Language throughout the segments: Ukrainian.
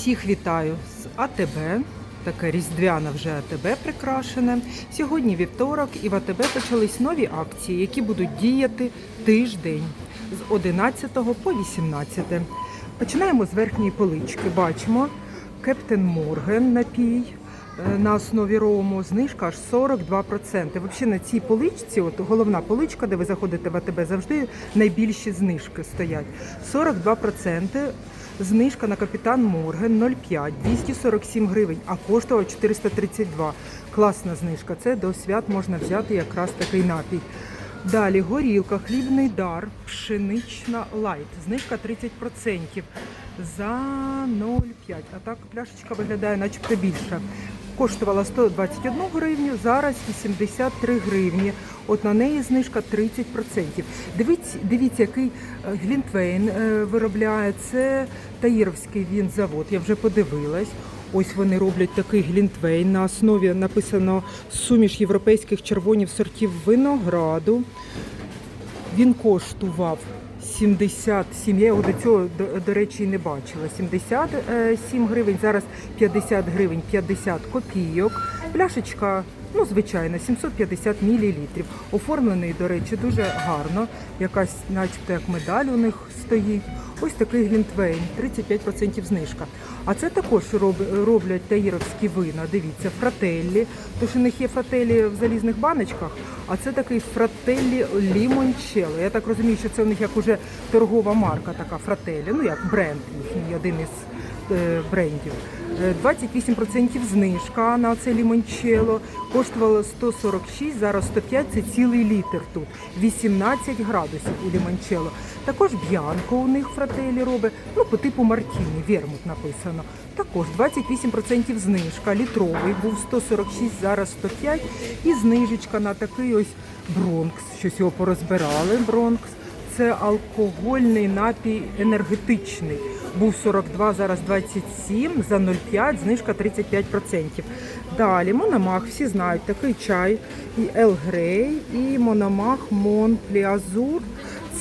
Всіх вітаю з АТБ. Таке різдвяне вже АТБ прикрашене. Сьогодні вівторок і в АТБ почались нові акції, які будуть діяти тиждень з 11 по 18. Починаємо з верхньої полички. Бачимо Кептен Морген напій е, на основі рому. Знижка аж 42%. Взагалі на цій поличці, от головна поличка, де ви заходите в АТБ, завжди найбільші знижки стоять. 42%. Знижка на капітан Морген 0,5, 247 гривень, а коштував 432. Класна знижка. Це до свят можна взяти якраз такий напій. Далі горілка, хлібний дар, пшенична лайт. Знижка 30% за 0,5. А так пляшечка виглядає начебто більше. Коштувала 121 гривню, зараз 83 гривні. От на неї знижка 30%. Дивіться, дивіться, який е, Глінтвейн е, виробляє. Це Таїровський він завод. Я вже подивилась. Ось вони роблять такий глінтвейн. На основі написано суміш європейських червонів сортів винограду. Він коштував 77, я його до цього, до, до речі, не бачила. 77 гривень, зараз 50 гривень 50 копійок. Пляшечка, ну, звичайно, 750 мл. Оформлений, до речі, дуже гарно. Якась, начебто, як медаль у них стоїть. Ось такий глінтвейн, 35% знижка. А це також роб- роблять таїровські вина. Дивіться, фрателлі. Тож у них є фрателлі в залізних баночках, а це такий фрателлі лімончелло. Я так розумію, що це у них як уже торгова марка, така фрателлі, ну як бренд їхній, один із е, брендів. Е, 28% знижка на це лімончело. Коштувало 146, зараз 105, це цілий літр тут. 18 градусів у лімончело. Також б'янко у них фрателі робить, ну по типу Мартіні, Вермут написано. Також 28% знижка, літровий, був 146, зараз 105. І знижечка на такий ось Бронкс, щось його порозбирали, Бронкс. Це алкогольний напій енергетичний. Був 42, зараз 27, за 0,5, знижка 35%. Далі Мономах, всі знають, такий чай, і Ел Грей, і Мономах Мон Пліазур.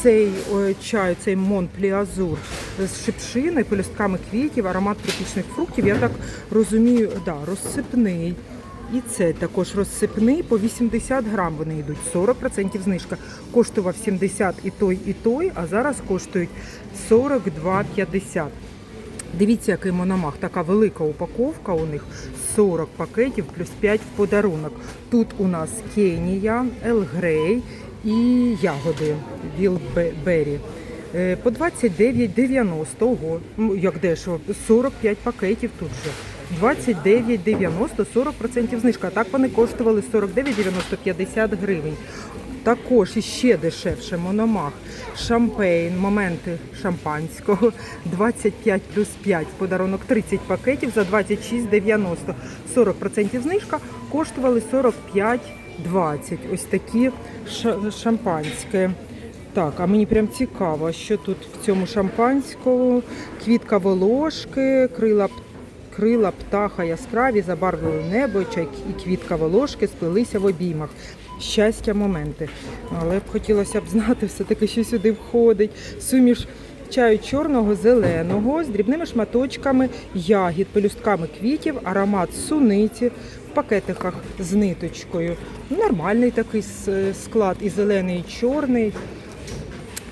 Цей е, чай, цей Мон Пліазур з шипшиною, пелюстками квітів, аромат тропічних фруктів. Я так розумію, да, розсипний. І це також розсипний, по 80 грам вони йдуть, 40% знижка. Коштував 70 і той, і той, а зараз коштують 42,50. Дивіться, який мономах, така велика упаковка у них, 40 пакетів плюс 5 в подарунок. Тут у нас Кенія, Ел Грей і ягоди Вілбері. Е, По 29,90, ого, як дешево, 45 пакетів тут же. 29,90, 40% знижка. Так вони коштували 49,90, 50 гривень. Також іще дешевше мономах. Шампейн, моменти шампанського 25 плюс 5, подарунок 30 пакетів за 26,90. 40% знижка коштували 45,20. Ось такі ша- шампанське. Так, а мені прям цікаво, що тут в цьому шампанському. Квітка волошки, крила п- крила птаха яскраві, забарвили небо, чай і квітка волошки сплелися в обіймах. Щастя, моменти. Але б хотілося б знати, все-таки, що сюди входить. Суміш чаю чорного, зеленого з дрібними шматочками ягід, пелюстками квітів, аромат суниці в пакетиках з ниточкою. Нормальний такий склад, і зелений, і чорний.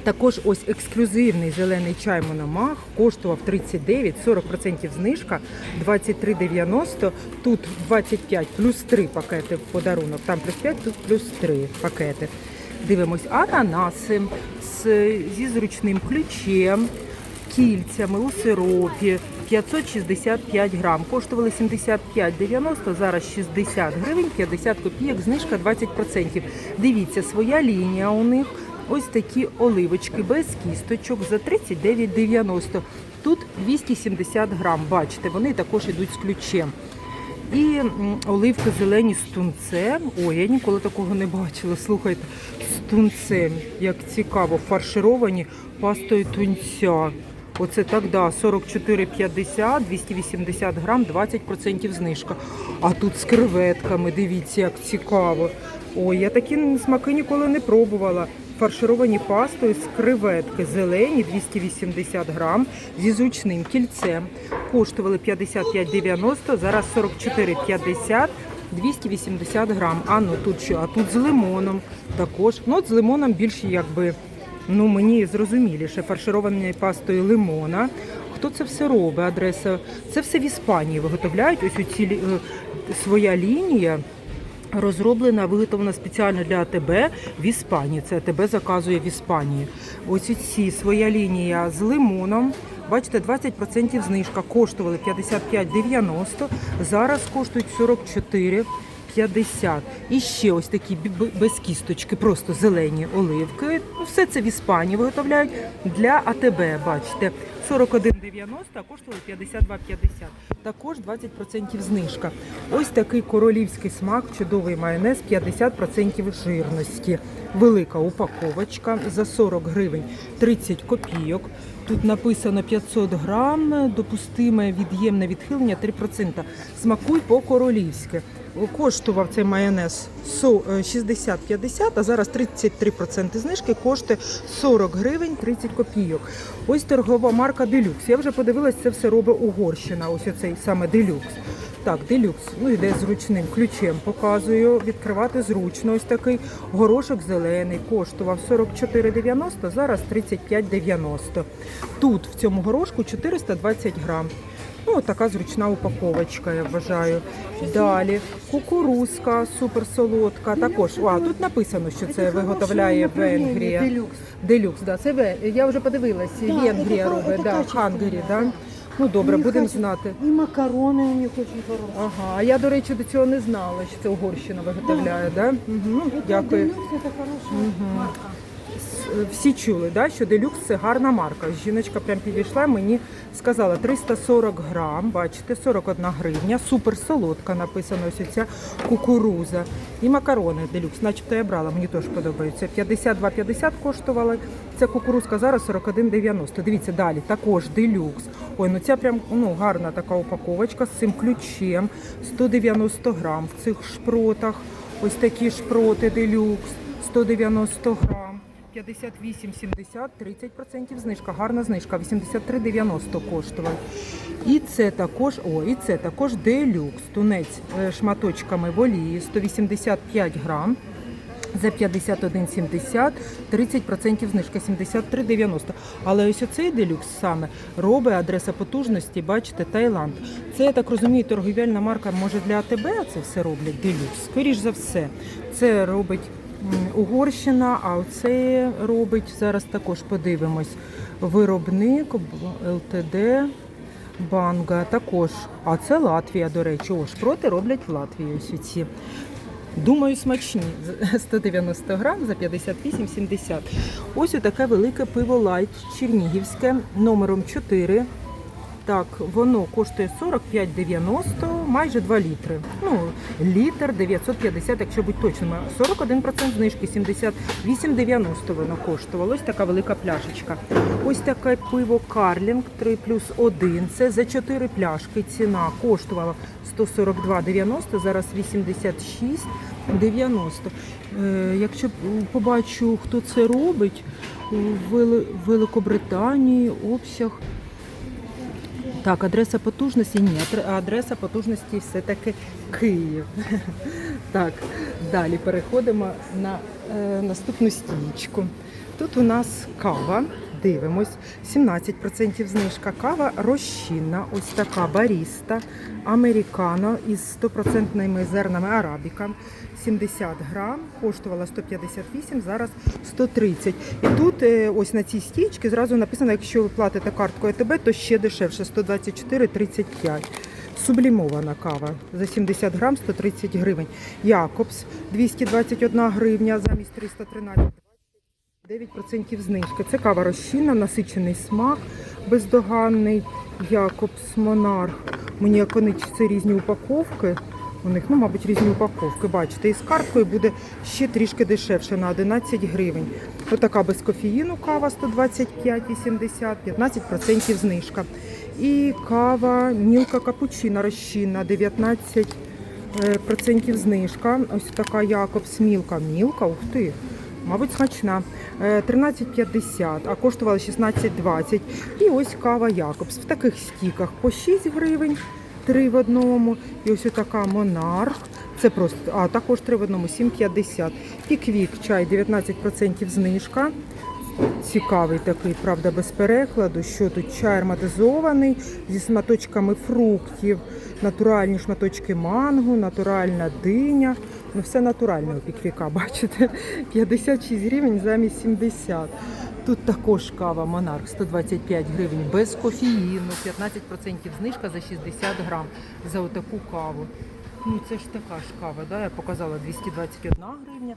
Також ось ексклюзивний зелений чай Мономах коштував 39, 40% знижка, 23,90. Тут 25 плюс 3 пакети в подарунок. Там плюс 5, тут плюс 3 пакети. Дивимось ананаси з, зі зручним ключем, кільцями у сиропі. 565 грам. Коштували 75,90, зараз 60 гривень, 50 копійок, знижка 20%. Дивіться, своя лінія у них. Ось такі оливочки без кісточок за 39,90. Тут 270 грам. Бачите, вони також йдуть з ключем. І оливки зелені з тунцем. Ой, я ніколи такого не бачила. Слухайте, з тунцем. Як цікаво, фаршировані пастою тунця. Оце так, да, 44,50, 280 грам, 20% знижка. А тут з креветками, дивіться, як цікаво. Ой, я такі смаки ніколи не пробувала. Фаршировані пастою з креветки зелені 280 грам зі зручним кільцем. Коштували 55,90, зараз 44,50. 280 грам. А ну тут що? А тут з лимоном також. Ну, от з лимоном більше якби, ну мені зрозуміліше, фаршированою пастою лимона. Хто це все робить? Адреса. Це все в Іспанії виготовляють. Ось у ці лі- е, своя лінія. Розроблена, виготовлена спеціально для АТБ в Іспанії. Це АТБ заказує в Іспанії. Ось ці своя лінія з лимоном. Бачите, 20% знижка. Коштували 55,90. Зараз коштують 44,50. І ще ось такі без кісточки, просто зелені оливки. Ну, Все це в Іспанії виготовляють для АТБ. Бачите, 41,90, а коштували 52,50. Також 20% знижка. Ось такий королівський смак, чудовий майонез, 50% жирності. Велика упаковочка за 40 гривень 30 копійок. Тут написано 500 грам, допустиме від'ємне відхилення 3%. Смакуй по-королівськи. Коштував цей майонез е, 60-50, а зараз 33% знижки коштує 40 гривень 30 копійок. Ось торгова марка Делюкс. Я вже подивилась, це все робить Угорщина. Ось оцей саме Делюкс. Так, делюкс. Ну йде зручним ключем. Показую. Відкривати зручно. Ось такий горошок зелений. Коштував 44,90, зараз 35,90. Тут в цьому горошку 420 грам. Ну, така зручна упаковочка, я вважаю. Далі кукурузка суперсолодка. Також а, тут написано, що це виготовляє Венгрія. Делюкс. Делюкс, да, це Ве- я вже подивилась. Да, Венгрія это робить, ка- да, это качественно, Хангері, да. да. Ну добре, У них будемо каче- знати. И макароны у них очень хорошие. Ага, а я, до речі, до цього не знала, що це Угорщина виготовляє, да? Угу, Это дякую. Делюкс, это хорошая марка. Всі чули, да, що делюкс це гарна марка. Жіночка прям підійшла, мені сказала 340 грам, бачите, 41 гривня, супер солодка написано ось ця кукуруза. І макарони делюкс, начебто я брала, мені теж подобається. 52,50 коштувала ця кукурузка, зараз 41,90. Дивіться, далі також делюкс. Ой, ну ця прям ну, гарна така упаковочка з цим ключем. 190 грам в цих шпротах. Ось такі шпроти делюкс, 190 грам. 58,70, 30% знижка, гарна знижка, 83,90 коштував. І це також, о, і це також делюкс, тунець е, шматочками в олії, 185 грам. За 51,70, 30% знижка 73,90. Але ось оцей делюкс саме робить адреса потужності, бачите, Таїланд. Це, я так розумію, торгівельна марка може для АТБ це все роблять делюкс. Скоріш за все. Це робить Угорщина, а оце робить, зараз також подивимось, виробник ЛТД. Банга також. А це Латвія, до речі. О, шпроти роблять в Латвії. Ось ці. Думаю, смачні. 190 грам за 58,70. Ось отаке велике пиво лайт чернігівське номером 4. Так, воно коштує 45,90, майже 2 літри. Ну, літр 950, якщо бути точними. 41% знижки, 78,90 воно коштувало. Ось така велика пляшечка. Ось таке пиво Карлінг 3 плюс 1. Це за 4 пляшки ціна коштувала 142,90, зараз 86,90. Е, якщо побачу, хто це робить, у Великобританії обсяг так, адреса потужності ні, адреса потужності все-таки Київ. Так, далі переходимо на е, наступну стічку. Тут у нас кава, дивимось, 17% знижка. Кава розчинна, ось така баріста, американо із 100% зернами арабіка. 70 грам, коштувала 158, зараз 130. І тут е, ось на цій стічці зразу написано, якщо ви платите карткою АТБ, то ще дешевше 124,35. Сублімована кава за 70 грам 130 гривень. Якобс 221 гривня замість 313. 9% знижки. Це кава розчинна, насичений смак, бездоганний. Якобс Монарх. Мені як це різні упаковки. У них, ну, мабуть, різні упаковки. Бачите, і з карткою буде ще трішки дешевше на 11 гривень. Отака без кофеїну кава 125,80, 15% знижка. І кава мілка капучино розчинна 19% знижка. Ось така Якобс Мілка. Мілка, ух ти. Мабуть, смачна. Е, 13,50, а коштувала 16,20. І ось кава Якобс в таких стіках по 6 гривень, 3 в одному. І ось така Монарх. Це просто, а також 3 в одному, 7,50. Піквік чай 19% знижка. Цікавий такий, правда, без перекладу. Що тут чай ароматизований зі шматочками фруктів, натуральні шматочки манго, натуральна диня. Ну, все натуральне у піквіка, бачите? 56 гривень замість 70. Тут також кава Монарх 125 гривень без кофеїну, 15% знижка за 60 грам за отаку каву. Ну це ж така ж кава, да? я показала 221 гривня.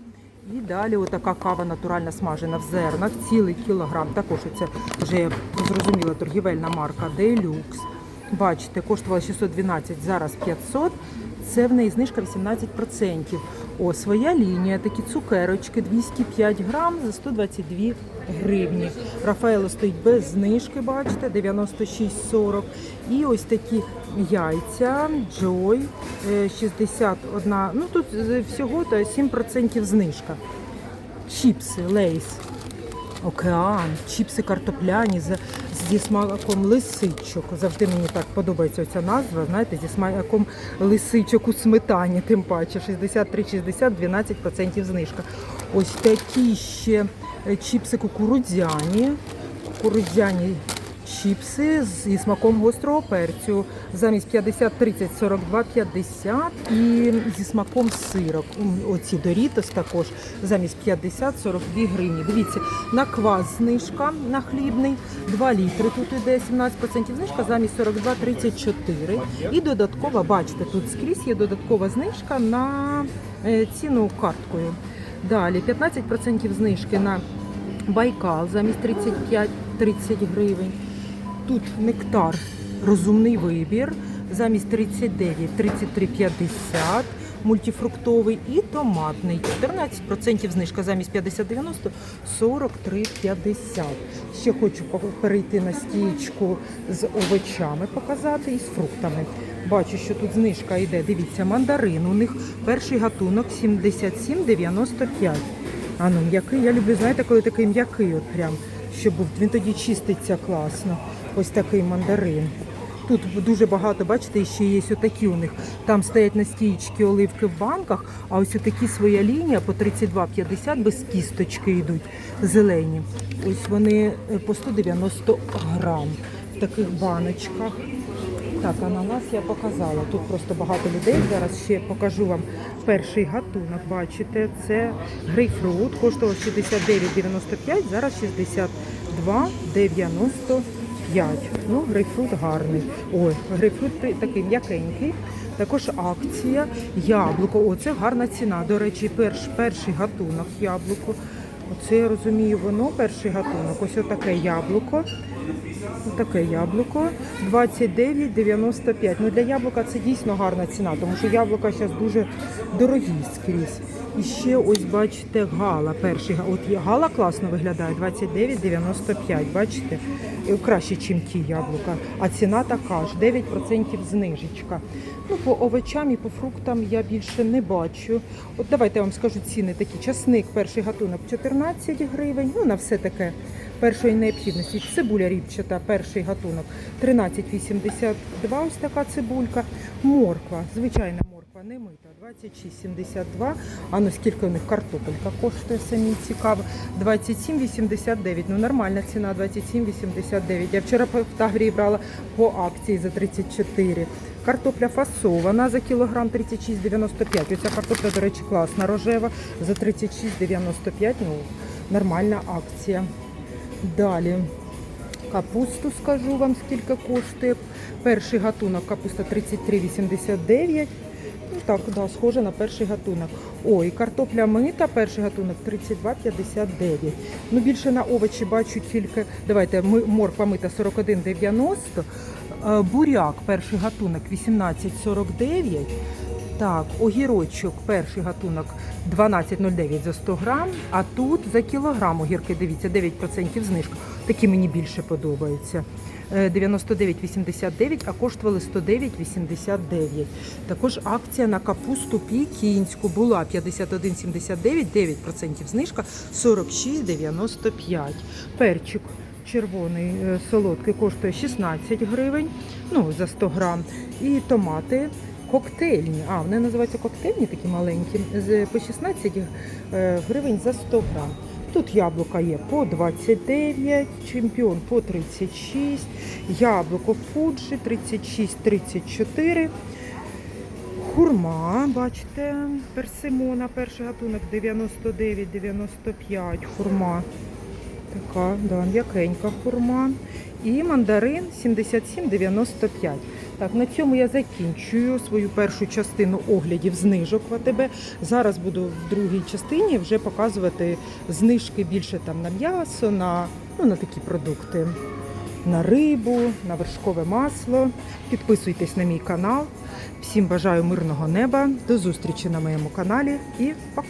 І далі отака кава натуральна смажена в зернах, цілий кілограм. Також це вже я зрозуміла торгівельна марка Deluxe. Бачите, коштувала 612, зараз 500. Це в неї знижка 18%. О, своя лінія, такі цукерочки 205 грам за 122 гривні. Рафаело стоїть без знижки, бачите, 96,40. І ось такі яйця, Joy, е, 61, ну тут е, всього то 7% знижка. Чіпси, лейс. Океан, чіпси картопляні з, зі смаком лисичок. Завжди мені так подобається ця назва, знаєте, зі смаком лисичок у сметані, тим паче 63,60, 12% знижка. Ось такі ще е, чіпси кукурудзяні. Кукурудзяні чіпси зі смаком гострого перцю. Замість 50, 30, 42, 50 і зі смаком сирок. Оці Дорітос також замість 50, 42 гривні. Дивіться, на квас знижка на хлібний, 2 літри тут іде 17% знижка, замість 42, 34. І додаткова, бачите, тут скрізь є додаткова знижка на е, ціну карткою. Далі 15% знижки на Байкал замість 35-30 гривень. Тут нектар розумний вибір замість 39 33,50 мультифруктовий і томатний 14% знижка замість 50,90 43,50. Ще хочу перейти на стічку з овочами показати і з фруктами. Бачу, що тут знижка йде. Дивіться, мандарин. У них перший гатунок 77,95. А ну м'який. Я люблю, знаєте, коли такий м'який, от прям, щоб. Він тоді чиститься класно. Ось такий мандарин. Тут дуже багато, бачите, ще є отакі у них. Там стоять на стійчки оливки в банках, а ось отакі своя лінія по 32,50 без кісточки йдуть зелені. Ось вони е, по 190 грам в таких баночках. Так, ананас я показала. Тут просто багато людей. Зараз ще покажу вам перший гатунок. Бачите, це грейпфрут. Коштував 69,95, зараз 62,95. Ну, грейпфрут гарний. Ой, грейпфрут такий м'якенький. Також акція. Яблуко. О, це гарна ціна. До речі, перш, перший гатунок яблуко. Оце я розумію, воно перший гатунок. Ось отаке яблуко. Таке яблуко 29,95. Ну для яблука це дійсно гарна ціна, тому що яблука зараз дуже дорогі скрізь. І ще ось бачите гала. Перший от гала класно виглядає 29,95. Бачите? Краще, ніж ті яблука. А ціна така ж 9% знижечка. Ну, по овочам і по фруктам я більше не бачу. От давайте я вам скажу ціни такі. Часник, перший гатунок 14 гривень. Ну, на все таке першої необхідності. Цибуля ріпчата, перший гатунок 13,82. Ось така цибулька. Морква, звичайна морква, не мита, 26,72. А ну скільки у них картопелька коштує самі цікаво. 27,89. Ну нормальна ціна 27,89. Я вчора в Таврії брала по акції за 34. Картопля фасована за кілограм 36,95. Оця картопля, до речі, класна, рожева за 36,95. Ну, нормальна акція. Далі. Капусту скажу вам, скільки коштує. Перший гатунок капуста 33,89. Так, да, схоже на перший гатунок. Ой, картопля мита, перший гатунок 32,59. Ну більше на овочі бачу тільки. Давайте морква мита 41,90. Е, Буряк, перший гатунок 18,49. Так, огірочок, перший гатунок 12,09 за 100 грам, а тут за кілограм огірки, дивіться, 9% знижка. Такі мені більше подобаються. Е, 99,89, а коштували 109,89. Також акція на капусту пікінську була 51,79, 9% знижка 46,95. Перчик червоний е, солодкий коштує 16 гривень, ну за 100 грам. І томати коктейльні. А, вони називаються коктейльні, такі маленькі, по 16 е, гривень за 100 грам. Тут яблука є по 29, чемпіон по 36, яблуко Фуджі 36-34. Хурма, бачите, персимона, перший гатунок 99-95 хурма. Така, да, м'якенька хурма. І мандарин 77,95. Так, на цьому я закінчую свою першу частину оглядів знижок в АТБ. Зараз буду в другій частині вже показувати знижки більше там на м'ясо, на, ну, на такі продукти, на рибу, на вершкове масло. Підписуйтесь на мій канал. Всім бажаю мирного неба. До зустрічі на моєму каналі і пока.